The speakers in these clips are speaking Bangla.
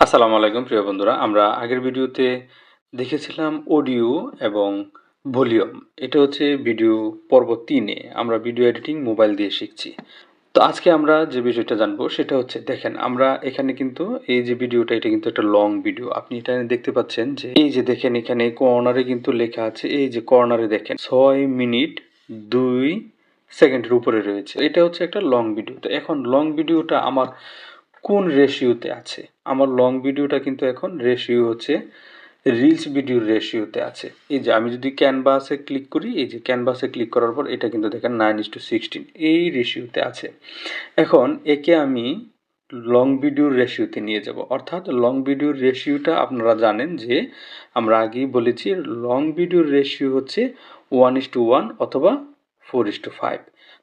আসসালামু আলাইকুম, প্রিয় বন্ধুরা। আমরা আগের ভিডিওতে দেখেছিলাম অডিও এবং ভলিউম। এটা হচ্ছে ভিডিও পর্ব তিনে। আমরা ভিডিও এডিটিং মোবাইল দিয়ে শিখছি। তো আজকে আমরা যে বিষয়টা জানব, সেটা হচ্ছে, দেখেন, আমরা এখানে কিন্তু এই যে ভিডিওটা, এটা কিন্তু একটা লং ভিডিও আপনি এটা দেখতে পাচ্ছেন যে, এই যে দেখেন, এখানে কর্নারে কিন্তু লেখা আছে, এই যে কর্নারে দেখেন, ছয় মিনিট দুই সেকেন্ডের উপরে রয়েছে। এটা হচ্ছে একটা লং ভিডিও তো এখন লং ভিডিওটা আমার কোন রেশিওতে আছে? আমার লং ভিডিওটা কিন্তু এখন রেশিও হচ্ছে রিলস ভিডিওর রেশিওতে আছে। এই যে আমি যদি ক্যানভাসে ক্লিক করি, এই যে ক্যানভাসে ক্লিক করার পর এটা কিন্তু দেখেন নাইন ইস টু সিক্সটিন এই রেশিওতে আছে। এখন একে আমি লং ভিডিওর রেশিওতে নিয়ে যাব। অর্থাৎ লং ভিডিওর রেশিওটা আপনারা জানেন যে আমরা আগেই বলেছি লং ভিডিওর রেশিও হচ্ছে ওয়ান ইস টু ওয়ান অথবা ফোর ইস টু ফাইভ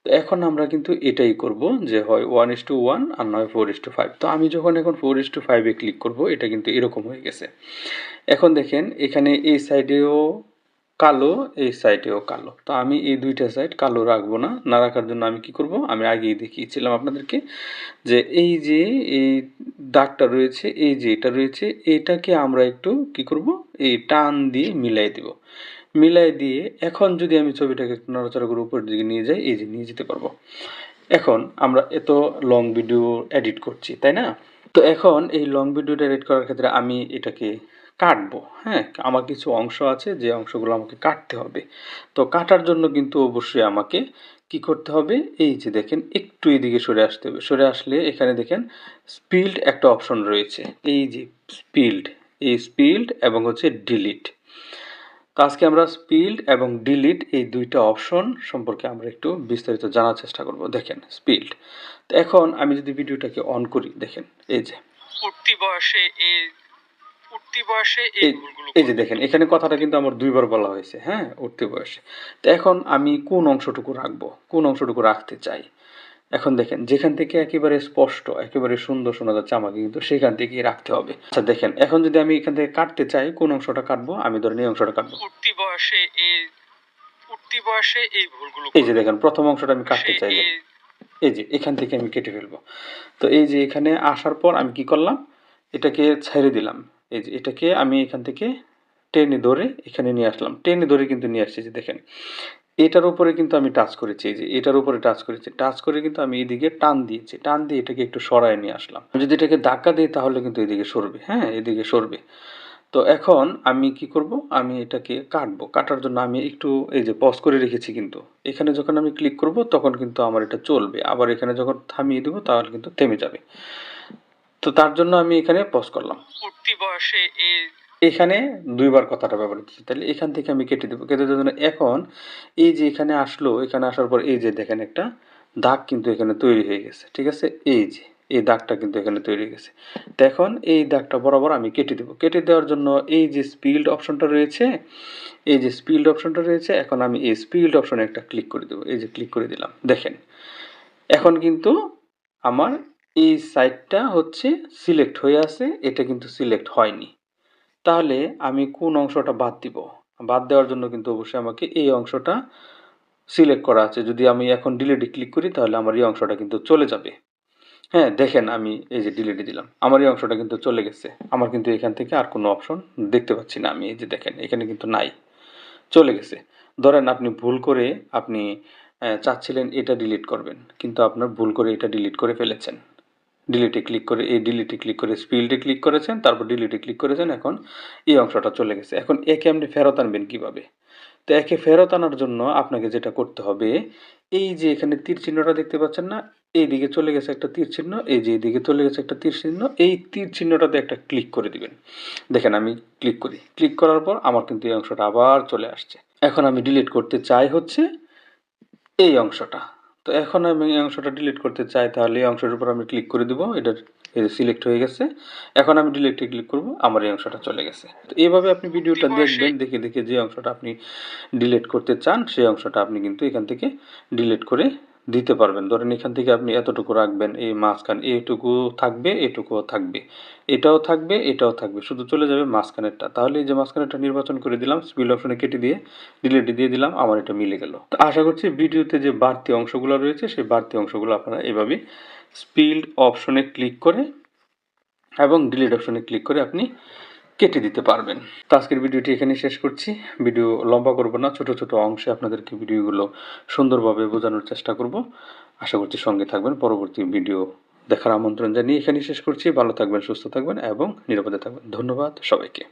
তো এখন আমরা কিন্তু এটাই করব যে হয় ওয়ান ইস টু ওয়ান আর নয় ফোর ইস টু ফাইভ তো আমি যখন এখন ফোর ইস টু ফাইভে ক্লিক করব, এটা কিন্তু এরকম হয়ে গেছে। এখন দেখেন, এখানে এই সাইডেও কালো, এই সাইডেও কালো। তো আমি এই দুইটা সাইড কালো রাখব না। না রাখার জন্য আমি কি করব? আমি আগেই দেখিয়েছিলাম আপনাদেরকে যে এই যে এই দাগটা রয়েছে, এই যে এটা রয়েছে, এটাকে আমরা একটু কি করব? এই টান দিয়ে মিলাই দেব। মিলাই দিয়ে এখন যদি আমি ছবিটাকে একটু নড়াচড়া করে উপরের দিকে নিয়ে যাই, এই যে নিয়ে যেতে পারব। এখন আমরা এত লং ভিডিও এডিট করছি, তাই না? তো এখন এই লং ভিডিওটা এডিট করার ক্ষেত্রে আমি এটাকে কাটবো হ্যাঁ? আমার কিছু অংশ আছে, যে অংশগুলো আমাকে কাটতে হবে। তো কাটার জন্য কিন্তু অবশ্যই আমাকে কি করতে হবে? এই যে দেখেন, একটু এদিকে সরে আসতে হবে। সরে আসলে এখানে দেখেন স্পিল্ড একটা অপশন রয়েছে। এই যে স্পিল্ড এই স্পিল্ড এবং হচ্ছে ডিলিট তো আজকে আমরা স্পিল্ড এবং ডিলিট এই দুইটা অপশন সম্পর্কে আমরা একটু বিস্তারিত জানার চেষ্টা করব। দেখেন স্পিল্ড তো এখন আমি যদি ভিডিওটাকে অন করি, দেখেন, এই যে। বয়সে এই উঠতি বয়সে এই এই ভুলগুলো এই যে দেখেন এখানে কথাটা কিন্তু আমার দুইবার বলা হয়েছে হ্যাঁ উঠতে বয়সে। তো এখন আমি কোন অংশটুকু রাখব কোন অংশটুকু রাখতে চাই? এখন দেখেন যেখান থেকে একেবারে স্পষ্ট একেবারে সুন্দর শোনা যাচ্ছে আমাকে কিন্তু সেখান থেকেই রাখতে হবে। আচ্ছা দেখেন এখন যদি আমি এখান থেকে কাটতে চাই কোন অংশটা কাটবো? আমি ধরেন এই অংশটা কাটবো। উঠতি বয়সে এই উঠতি বয়সে এই ভুলগুলো এই যে দেখেন প্রথম অংশটা আমি কাটতে চাই এই যে এখান থেকে আমি কেটে ফেলব। তো এই যে এখানে আসার পর আমি কি করলাম? এটাকে ছেড়ে দিলাম। এই যে এটাকে আমি এখান থেকে টেনে ধরে এখানে নিয়ে আসলাম। টেনে ধরে কিন্তু নিয়ে আসছি যে দেখেন। এটার উপরে কিন্তু আমি টাচ করেছি, এই যে এটার উপরে টাচ করেছি। টাচ করে কিন্তু আমি এদিকে টান দিয়েছি। টান দিয়ে এটাকে একটু সরায় নিয়ে আসলাম। যদি এটাকে ধাক্কা দিই তাহলে কিন্তু এদিকে সরবে হ্যাঁ? এদিকে সরবে। তো এখন আমি কি করব? আমি এটাকে কাটবো। কাটার জন্য আমি একটু এই যে পজ করে রেখেছি কিন্তু। এখানে যখন আমি ক্লিক করব তখন কিন্তু আমার এটা চলবে। আবার এখানে যখন থামিয়ে দেবো তাহলে কিন্তু থেমে যাবে। তো তার জন্য আমি এখানে পজ করলাম। এই এখানে দুইবার কথাটা ব্যবহার করছি। তাহলে এখান থেকে আমি কেটে দেবো। কেটে দেওয়ার জন্য এখন এই যে এখানে আসলো, এখানে আসার পর এই যে দেখেন একটা দাগ কিন্তু এখানে তৈরি হয়ে গেছে, ঠিক আছে? এই যে, এই দাগটা কিন্তু এখানে তৈরি হয়ে গেছে। এখন এই দাগটা বরাবর আমি কেটে দেবো। কেটে দেওয়ার জন্য এই যে স্পিল্ড অপশনটা রয়েছে, এই যে স্পিল্ড অপশনটা রয়েছে, এখন আমি এই স্পিল্ড অপশনে একটা ক্লিক করে দেবো। এই যে ক্লিক করে দিলাম। দেখেন, এখন কিন্তু আমার এই সাইডটা হচ্ছে সিলেক্ট হয়ে আছে, এটা কিন্তু সিলেক্ট হয়নি। তাহলে আমি কোন অংশটা বাদ দিব? বাদ দেওয়ার জন্য কিন্তু অবশ্যই আমাকে এই অংশটা সিলেক্ট করা আছে। যদি আমি এখন ডিলিটে ক্লিক করি, তাহলে আমার এই অংশটা কিন্তু চলে যাবে। হ্যাঁ দেখেন আমি এই যে ডিলিটে দিলাম। আমার এই অংশটা কিন্তু চলে গেছে। আমার কিন্তু এখান থেকে আর কোনো অপশন দেখতে পাচ্ছি না আমি। এই যে দেখেন, এখানে কিন্তু নাই। চলে গেছে। ধরেন আপনি ভুল করে আপনি চাচ্ছিলেন এটা ডিলিট করবেন, কিন্তু আপনার ভুল করে এটা ডিলিট করে ফেলেছেন। ডিলিটে ক্লিক করে, এই ডিলিটে ক্লিক করে স্পিল্ডে ক্লিক করেছেন, তারপর ডিলিটে ক্লিক করেছেন, এখন এই অংশটা চলে গেছে। এখন একে আপনি ফেরত আনবেন কীভাবে? তো একে ফেরত আনার জন্য আপনাকে যেটা করতে হবে, এই যে এখানে তীর চিহ্নটা দেখতে পাচ্ছেন না এই দিকে চলে গেছে একটা তীর চিহ্ন, এই যে এইদিকে চলে গেছে একটা তীর চিহ্ন, এই তীর চিহ্নটাতে একটা ক্লিক করে দিবেন। দেখেন আমি ক্লিক করি। ক্লিক করার পর আমার কিন্তু এই অংশটা আবার চলে আসছে। এখন আমি ডিলিট করতে চাই হচ্ছে এই অংশটা। তো এখন আমি এই অংশটা ডিলিট করতে চাই তাহলে এই অংশের উপর আমি ক্লিক করে দেবো এটা সিলেক্ট হয়ে গেছে। এখন আমি ডিলিটে ক্লিক করব আমার এই অংশটা চলে গেছে। তো এইভাবে আপনি ভিডিওটা দেখবেন দেখে দেখে যে অংশটা আপনি ডিলিট করতে চান সেই অংশটা আপনি কিন্তু এখান থেকে ডিলিট করে দিতে পারবেন। ধরেন এখান থেকে আপনি এতটুকু রাখবেন, এই মাঝখান এইটুকু থাকবে, এটুকুও থাকবে। এটাও থাকবে এটাও থাকবে। শুধু চলে যাবে মাঝখানেরটা। তাহলে এই যে মাঝখানেরটা নির্বাচন করে দিলাম স্পিল অপশনে কেটে দিয়ে ডিলিট দিয়ে দিলাম, আমার এটা মিলে গেল। তো আশা করছি ভিডিওতে যে বাড়তি অংশগুলো রয়েছে, সেই বাড়তি অংশগুলো আপনারা এভাবে স্পিল্ড অপশনে ক্লিক করে এবং ডিলিট অপশনে ক্লিক করে আপনি কেটে দিতে পারবেন। তো আজকের ভিডিওটি এখানে শেষ করছি। ভিডিও লম্বা করব না, ছোট ছোট অংশে আপনাদেরকে ভিডিওগুলো সুন্দরভাবে বোঝানোর চেষ্টা করব। আশা করছি সঙ্গে থাকবেন। পরবর্তী ভিডিও দেখার আমন্ত্রণ জানিয়ে এখানেই শেষ করছি। ভালো থাকবেন, সুস্থ থাকবেন এবং নিরাপদে থাকবেন। ধন্যবাদ সবাইকে।